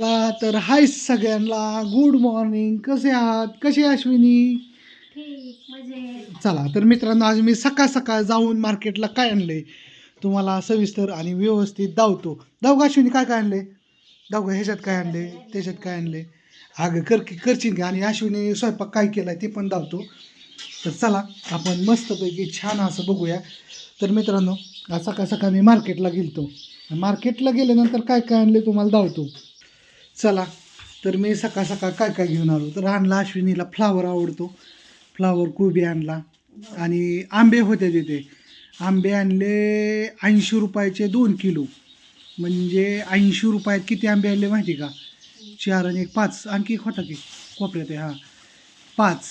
चला तर हाय सगळ्यांना गुड मॉर्निंग कसे आहात? कसे अश्विनी? ठीक चला तर मित्रांनो आज मी सकाळ सकाळ जाऊन मार्केटला काय आणलंय तुम्हाला सविस्तर आणि व्यवस्थित धावतो धाव का अश्विनी काय काय आणले? धाव का ह्याच्यात काय आणले? त्याच्यात काय आणले? अगं कर की करशील का. आणि अश्विनी स्वयंपाक काय केलाय ते पण धावतो तर चला आपण मस्तपैकी छान असं बघूया. तर मित्रांनो आज सकाळ सकाळ मी मार्केटला गेलतो. मार्केटला गेल्यानंतर काय काय आणले तुम्हाला धावतो चला. तर मी सकाळ सकाळ काय काय घेऊन आलो? तर आणला अश्विनीला फ्लावर आवडतो. फ्लावर कोबी आणला. आणि आंबे होते तिथे. आंबे आणले ऐंशी रुपयाचे दोन किलो. म्हणजे ऐंशी रुपयात किती आंबे आणले माहिती का? चार आणि एक पाच. आणखी एक होता की? कोपऱ्यात आहे हां. पाच.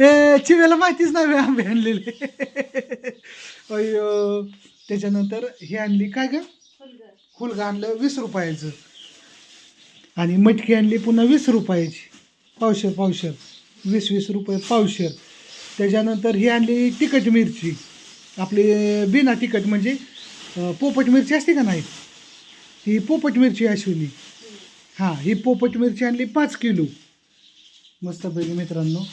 ए चिव्याला माहितीच नाही आंबे आणलेले. अय्यो. त्याच्यानंतर हे आणली काय ग? फुलगा आणलं वीस रुपयाचं. आणि मटकी आणली पुन्हा वीस रुपयाची. पावशेर पावशेर. वीस वीस रुपये पावशेर. त्याच्यानंतर ही आणली तिखट मिरची. आपली बिना तिखट म्हणजे पोपट मिरची असते का नाही? ही पोपट मिरची अश्विनी. हां ही पोपट मिरची आणली पाच किलो. मस्तपैकी मित्रांनो.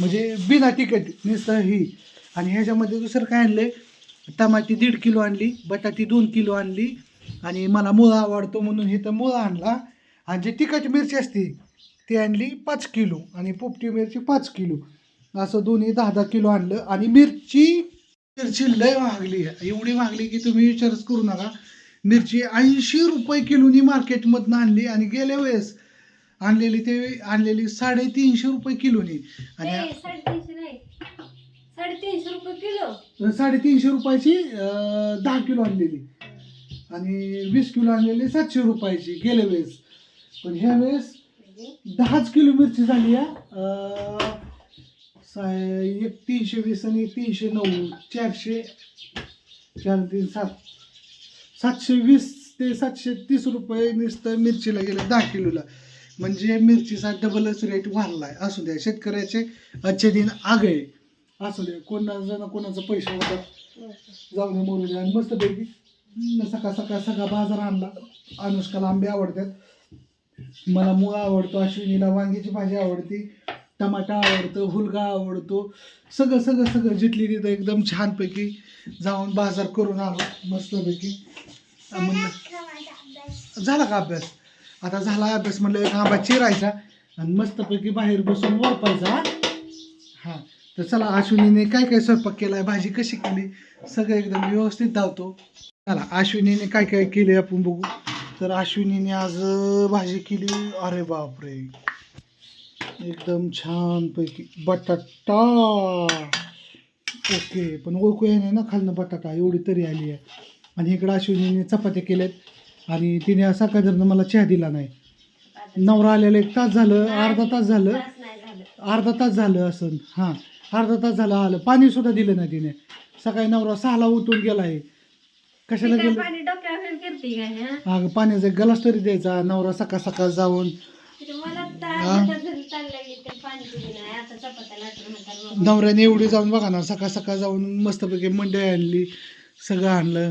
म्हणजे बिना तिखट नुसतं ही. आणि ह्याच्यामध्ये दुसरं काय आणलं आहे टमाटी दीड किलो आणली बटाटी दोन किलो आणली. आणि मला मुळा आवडतो म्हणून हे तर मुळा आणला. आणि जी तिखट मिरची असते ती आणली पाच किलो आणि पोपटी मिरची पाच किलो. असं दोन्ही दहा दहा किलो आणलं आणि मिरची मिरची लय महागली आहे. एवढी महागली की तुम्ही विचारच करू नका. मिरची ऐंशी रुपये किलोनी मार्केटमधनं आणली आणि गेल्या वेळेस आणलेली ते आणलेली साडेतीनशे रुपये किलोनी. आणि साडेतीनशे रुपये किलो. साडेतीनशे रुपयाची दहा किलो आणलेली. आणि वीस किलो आणलेली सातशे रुपयाची गेल्या वेळेस. पण ह्या वेळेस दहाच किलो मिरची झाली आहे एक तीनशे वीस आणि तीनशे नऊ चारशे चार तीन सात. सातशे वीस ते सातशे तीस रुपये नुसतं मिरचीला गेलं दहा किलोला. म्हणजे मिरचीचा डबलच रेट वाढला आहे असू द्या. शेतकऱ्याचे आजचे दिन आगळे. असू द्या. कोणाचं ना कोणाचं पैसे होतात जाऊन दे मरू द्या. आणि मस्तपैकी हम्म, सकाळ सकाळ सगळा बाजार आणला. अनुष्काला आंबे आवडतात. मला मुळा आवडतो अश्विनीला वांग्याची भाजी आवडते टमाटा आवडतो हुलगा आवडतो. सगळं सगळं सगळं जिथली तिथं एकदम छानपैकी जाऊन बाजार करून आलो मस्तपैकी. म्हणलं झाला का अभ्यास? आता झाला अभ्यास म्हणलं एक आंबा चिरायचा आणि मस्तपैकी बाहेर बसून वरपायचा हा? हां. तर चला अश्विनीने काय काय स्वयंपाक केला आहे भाजी कशी केली? सगळं एकदम व्यवस्थित धावतो. चला अश्विनीने काय काय केले आपण बघू. तर अश्विनीने आज भाजी केली. अरे बापरे. एकदम छानपैकी बटाटा. ओके पण ओळखू येणे ना खालनं बटाटा. एवढी तरी आली आहे. आणि इकडं अश्विनीने चपात्या केल्यात. आणि तिने सकाळचं मला चहा दिला नाही. नवरा आलेला एक तास झालं अर्धा तास झालं. अर्धा तास झालं असं. हां अर्धा तास झालं आलं. पाणी सुद्धा दिलं नाही तिने. सकाळी नवरा सहाला उठून गेला आहे कशाला गेलं? करते काय हा? अगं पाण्याचा एक गलास तरी द्यायचा नवरा सकाळ सकाळ जाऊन तिथे मला हा? तर घरी चाललं की ते पाणी दिली नाही आता चपात्या लाटून म्हणतात मग. नवऱ्याने एवढी जाऊन बघा ना सकाळ सकाळ जाऊन मस्तपैकी मंडई आणली सगळं आणलं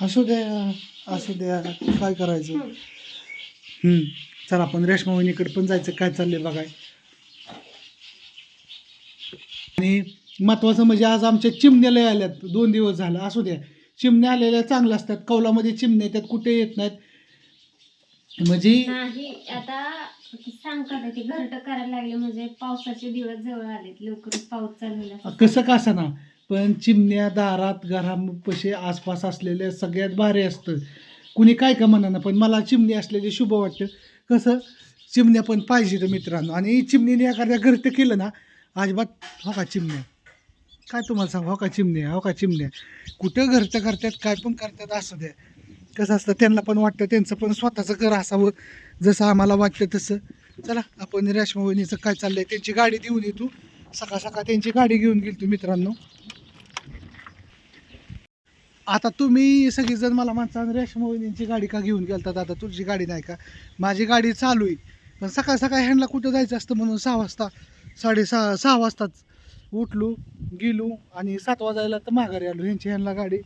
असू द्या असू द्या काय करायचं हम्म. चला आपण रेशमा वहिनीकडे पण जायचं काय चाललंय बघाय आणि महत्वाचं म्हणजे आज आमच्या चिमण्या लय आल्यात दोन दिवस झालं असू द्या चिमण्या आलेल्या चांगल्या असतात. कौलामध्ये चिमण्या येतात कुठे येत नाहीत. म्हणजे नाही आता ते सांगतात ते घरट करायला लागले म्हणजे पावसाचे दिवस जवळ आलेत. लवकरच पाऊस चालू होईल कसं का असं ना? पण चिमण्या दारात घरापशी आसपास असलेल्या सगळ्यात भारी असतं. कुणी काय का म्हणा पण मला चिमणी असलेले शुभ वाटतं. कसं? चिमण्या पण पाहिजे मित्रांनो. आणि चिमणीने एखाद्या घरट केलं ना अजिबात हो का चिमण्या. काय तुम्हाला सांगू? हो का चिमण्या हो का चिमण्या कुठं घरचं करतात काय पण करतात असू द्या. कसं असतं त्यांना पण वाटतं त्यांचं पण स्वतःचं घर असावं. जसं आम्हाला वाटतं तसं. चला आपण रेशमा वहिनीचं काय चाललंय? त्यांची गाडी देऊन येतो. सकाळ सकाळ त्यांची गाडी घेऊन गेली तू मित्रांनो. आता तुम्ही सगळीजण मला म्हणता रेशमा वहिनींची गाडी का घेऊन गेलतात? आता तुझी गाडी नाही का? माझी गाडी चालू आहे. पण सकाळ सकाळ ह्यांना कुठं जायचं असतं म्हणून सहा वाजता साडेसहा सहा वाजताच उठलो गेलो आणि सात वाजायला तर माघारी आलो ह्यांची ह्यांना गाडी.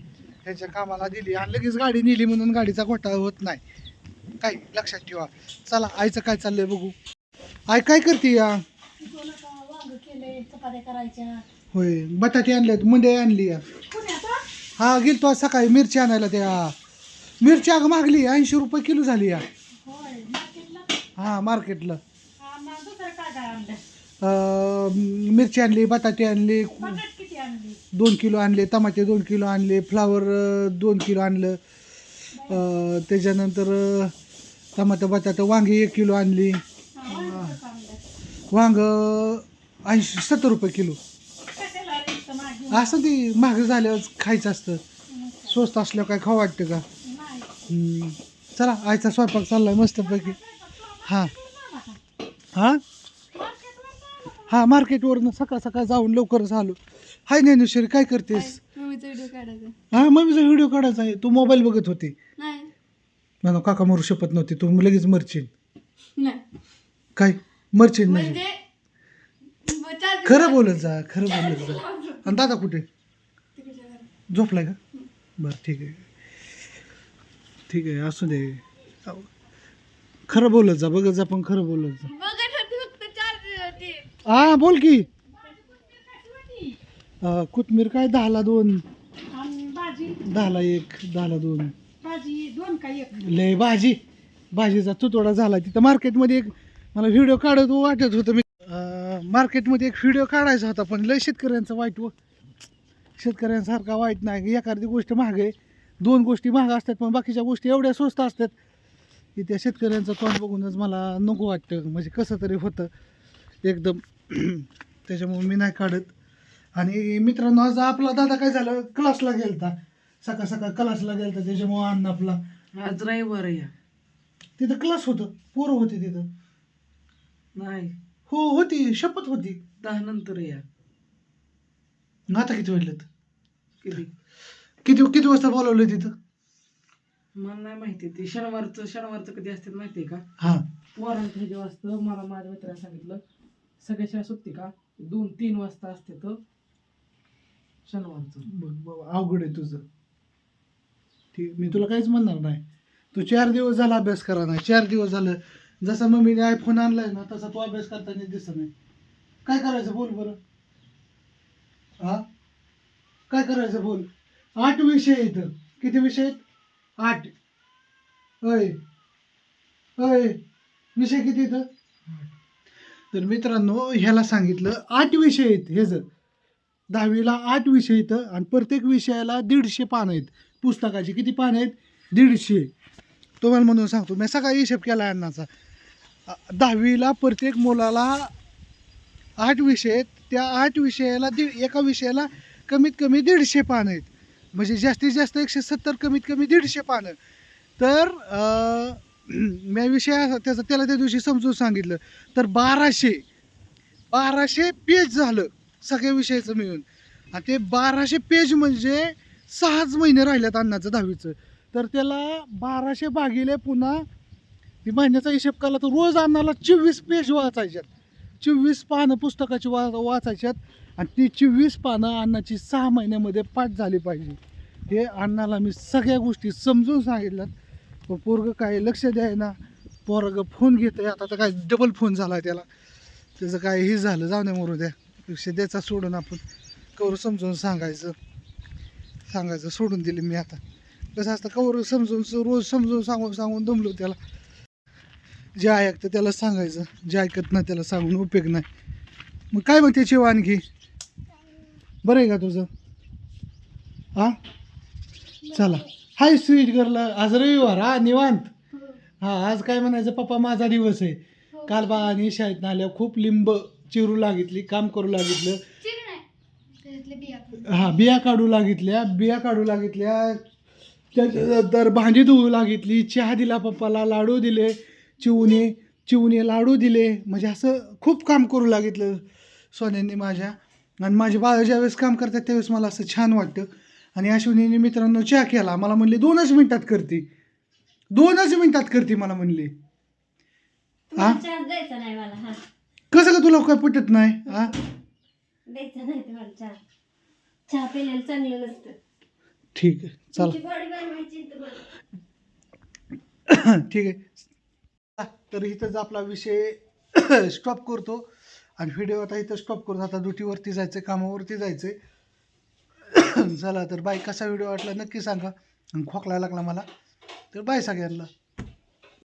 ह्यांच्या कामाला दिली आणि लगेच गाडी नेली म्हणून गाडीचा घोटाळा होत नाही. काय लक्षात ठेवा. चला आईचं काय चाललंय बघू. आई काय करते या? होय बटाटे आणलेत मुंडे आणली या. हा गेलतो आज सकाळी मिरची आणायला त्या. मिरची अगं मागली ऐंशी रुपये किलो झाली या. हा मार्केटला. मिरची आणली बटाटे आणले दोन किलो आणले टमाटे दोन किलो आणले फ्लावर दोन किलो आणलं. त्याच्यानंतर टमाटर बटाटे वांगी एक किलो आणली. वांग ऐंशी सत्तर रुपये किलो. असं ती महाग झाल्यावर खायचं असतं. स्वस्त असल्यावर काय खाऊ वाटतं का. चला आईचा स्वयंपाक चाललाय मस्तपैकी. हां. हां? हां मार्केटवरनं सकाळ सकाळ जाऊन लवकरच आलो हाय ज्ञानेश्वरी काय करतेस? मम्मीचा व्हिडिओ काढायचा. हां मम्मीचा व्हिडिओ काढायचा आहे. तू मोबाईल बघत होती. नाही. काका मरू शपथ नव्हती. तू लगेच मरशील. नाही. काय? मरशील नाही. म्हणजे खरं बोलत जा खरं बोलत जा. आणि दादा कुठे? झोपलाय का? बरं ठीक आहे. ठीक आहे असू दे. खरं बोलत जा बघत जा पण खरं बोलत जा बघत होती फक्त चार ते हा बोल की. अं, कोथमीर काय? दहाला दोन. आणि भाजी? दहाला एक दहाला दोन. भाजी दोन का एक? लय भाजी. भाजीचा तुतोडा झाला. तिथं मार्केटमध्ये एक मला व्हिडिओ काढत वाटत होतं मी. अं, मार्केटमध्ये एक व्हिडिओ काढायचा होता पण लय शेतकऱ्यांचं वाईट व शेतकऱ्यांसारखा वाईट नाही. एखादी गोष्ट महाग आहे दोन गोष्टी महाग असतात पण बाकीच्या गोष्टी एवढ्या स्वस्त असतात. की त्या शेतकऱ्यांचं तोंड बघूनच मला नको वाटतं. म्हणजे कसं तरी होतं. एकदम त्याच्यामुळे मी नाही काढत. आणि मित्रांनो आज आपला दादा काय झालं? क्लासला गेलता. सकाळ सकाळ क्लासला गेलता त्याच्यामुळे अन्न आपला. आज रविवार या तिथं क्लास होतं. पोरं होते तिथं. नाही. हो होती. शपथ होती. दहा नंतर या. आता किती वाजलेत? किती? किती किती वाजता बोलावलं तिथं? मला नाही माहिती. ते शनिवारचं शनिवारचं कधी असते माहितीये का? हां. पोरांचं ह्याच्या वाजता मला माझ्या मित्राने सांगितलं सगळ्या शाळा सुटते का? दोन तीन वाजता असते तर शनिवारचं. बघ बाबा अवघड आहे तुझं. ठीक मी तुला काहीच म्हणणार नाही. तू चार दिवस झाला अभ्यास करा नाही. चार दिवस झालं. जसा मम्मीने आयफोन आणलाय ना तसा तू अभ्यास करताना दिसत नाही. काय करायचं बोल बरं? हा? काय करायचं बोल? आठ विषय आहेत. किती विषय आहेत? आठ. अय अय विषय किती इथं तर मित्रांनो ह्याला सांगितलं आठ विषय आहेत हे जर. दहावीला आठ विषय येतं आणि प्रत्येक विषयाला दीडशे पानं आहेत. पुस्तकाची किती पानं आहेत? दीडशे. तुम्हाला म्हणून सांगतो मी सकाळी हिशेब केला अण्णाचा. दहावीला प्रत्येक मुलाला आठ विषय आहेत. त्या आठ विषयाला दीड एका विषयाला कमीत कमी दीडशे पानं आहेत. म्हणजे जास्तीत जास्त एकशे सत्तर कमीत कमी दीडशे पानं. तर मी विषय त्याचा त्याला त्या दिवशी समजून सांगितलं. तर बाराशे बाराशे पेज झालं सगळ्या विषयाचं मिळून. आणि ते बाराशे पेज म्हणजे सहाच महिने राहिल्यात अन्नाचं दहावीचं. तर त्याला बाराशे भागिले पुन्हा ती महिन्याचा हिशेब केला तर रोज अन्नाला चोवीस पेज वाचायच्यात. चोवीस पानं पुस्तकाची वा वाचायच्यात आणि ती चोवीस पानं अन्नाची सहा महिन्यामध्ये पाठ झाली पाहिजे. हे अण्णाला मी सगळ्या गोष्टी समजून सांगितल्यात. पण पोरगं काय लक्ष द्याय ना पोरगं फोन घेतं आहे आता तर काय डबल फोन झाला त्याला. त्याचं काय हे झालं जाऊ द्या मरू द्या. पेक्षा द्यायचा सोडून आपण. कवर समजून सांगायचं. सांगायचं सोडून दिले मी आता. कसं असतं कवर समजून रोज समजून सांगून सांगून दमलो त्याला. जे ऐकतं त्याला सांगायचं. जे ऐकत नाही त्याला सांगून उपयोग नाही. मग काय मग त्याची आणखी बरं आहे का तुझं? हां? चला. हाय स्वीट गर्ल आज रविवार हा निवांत. हा. आज काय म्हणायचं पप्पा माझा दिवस आहे. काल बा आणि शाळेत आल्यावर खूप लिंब चिरू लागितली काम करू लागितलं. हा बिया काढू लागितल्या बिया काढू लागितल्या. त्याच्यानंतर भांडी धुवू लागितली चहा दिला पप्पाला लाडू दिले चिवणे चिवणे लाडू दिले. म्हणजे असं खूप काम करू लागितलं सोन्यांनी माझ्या. आणि माझे बाळा ज्यावेळेस काम करतात त्यावेळेस मला असं छान वाटतं. आणि अश्विनीने मित्रांनो चहा केला. मला म्हणली दोनच मिनिटात करते. दोनच मिनिटात करते मला म्हणली. हा? चान्स द्यायचा नाही मला हा. कसं का तुला काय पटत नाही? हा? द्यायचा नाही तुम्हाला चहा. चहा पिलेलं चांगलं नसतं. ठीक आहे चला. तुमची बॉडी बनवायची तर बरं. ठीक आहे. तर इथंच आपला विषय स्टॉप करतो. आणि व्हिडिओ आता इथं स्टॉप करतो. आता ड्युटीवरती जायचं कामावरती जायचं चला तर बाय कसा व्हिडिओ वाटला नक्की सांगा. आणि खोकला लागला मला. तर बाय सगळ्यांना.